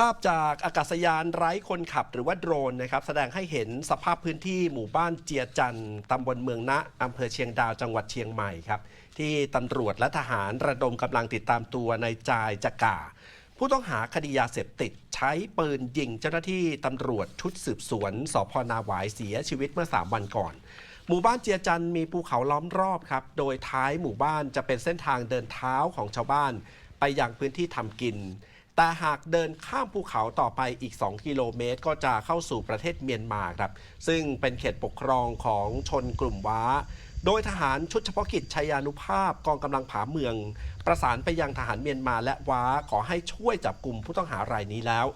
ภาพจากอากาศยานไร้คนขับหรือว่าโดรนนะครับ แสดงให้เห็นสภาพพื้นที่หมู่บ้านเจียจันต์ตำบลเมืองนะอำเภอเชียงดาวจังหวัดเชียงใหม่ครับ ที่ตำรวจและทหารระดมกำลังติดตามตัวในายจายจักา ผู้ต้องหาคดียาเสพติด ใช้ปืนยิงเจ้าหน้าที่ตำรวจชุดสืบสวนสพนาหวายเสียชีวิตเมื่อ 3 วันก่อนหมู่บ้านเจียจันต์มีภูเขาล้อมรอบครับ โดยท้ายหมู่บ้านจะเป็นเส้นทางเดินเท้าของชาวบ้าน ไปยังพื้นที่ทำกิน แต่หากเดินข้ามภูเขาต่อไปอีก 2 กิโลเมตร ก็จะเข้าสู่ประเทศเมียนมาครับ ซึ่งเป็นเขตปกครองของชนกลุ่มว้า โดยทหารชุดเฉพาะกิจชัยยานุภาพกองกำลังผาเมือง ประสานไปยังทหารเมียนมาและว้าขอให้ช่วยจับกลุ่มผู้ต้องหารายนี้แล้ว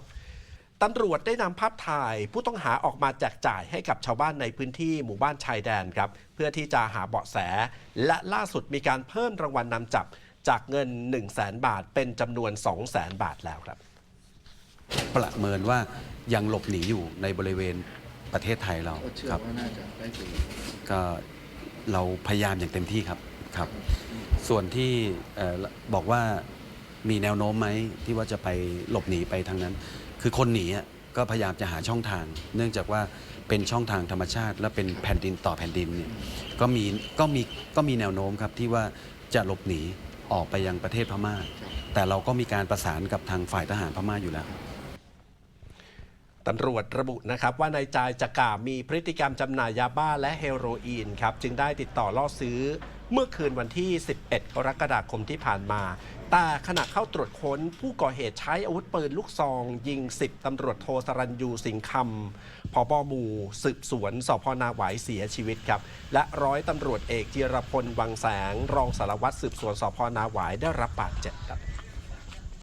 ตำรวจได้นำภาพถ่ายผู้ต้องหาออกมาแจกจ่ายให้กับชาวบ้านในพื้นที่หมู่บ้านชายแดนครับ เพื่อที่จะหาเบาะแส และล่าสุดมีการเพิ่มรางวัลนนำจับ จากเงิน 1 0 0 0 0แบาท เป็นจำนวน 2 0 0 0 0 0บาทแล้วครับ ประเมินว่ายังหลบหนีอยู่ในบริเวณประเทศไทยเราก็เชื่อครับ ว่าน่าจะได้ตัวก็เราพยายามอย่างเต็มที่ครับครับ ส่วนที่เอ่อบอกว่ามีแนวโน้มไหมที่ว่าจะไปหลบหนีไปทางนั้น คือคนหนีอะก็พยายามจะหาช่องทาง เนื่องจากว่าเป็นช่องทางธรรมชาติ และเป็นแผ่นดินต่อแผ่นดินเนี่ยก็มีก็มีก็มีแนวโน้มครับที่ว่าจะหลบหนี ออกไปยังประเทศพม่า แต่เราก็มีการประสานกับทางฝ่ายทหารพม่าอยู่แล้วตำรวจระบุนะครับว่านายจายจักามีพฤติกรรมจำหน่ายยาบ้าและเฮโรอีนครับจึงได้ติดต่อล่อซื้อ เมื่อคืนวันที่ 11 กรกฎาคมที่ผ่านมา แต่ขณะเข้าตรวจค้นผู้ก่อเหตุใช้อาวุธปืนลูกซอง ยิง 10ตำรวจโทสรัญยูสิงคำพบหมู่ สืบสวนสพนาหวายเสียชีวิตครับ และร้อยตำรวจเอกจิรพลวังแสง รองสารวัตรสืบสวนสพนาหวายได้รับบาดเจ็บครับ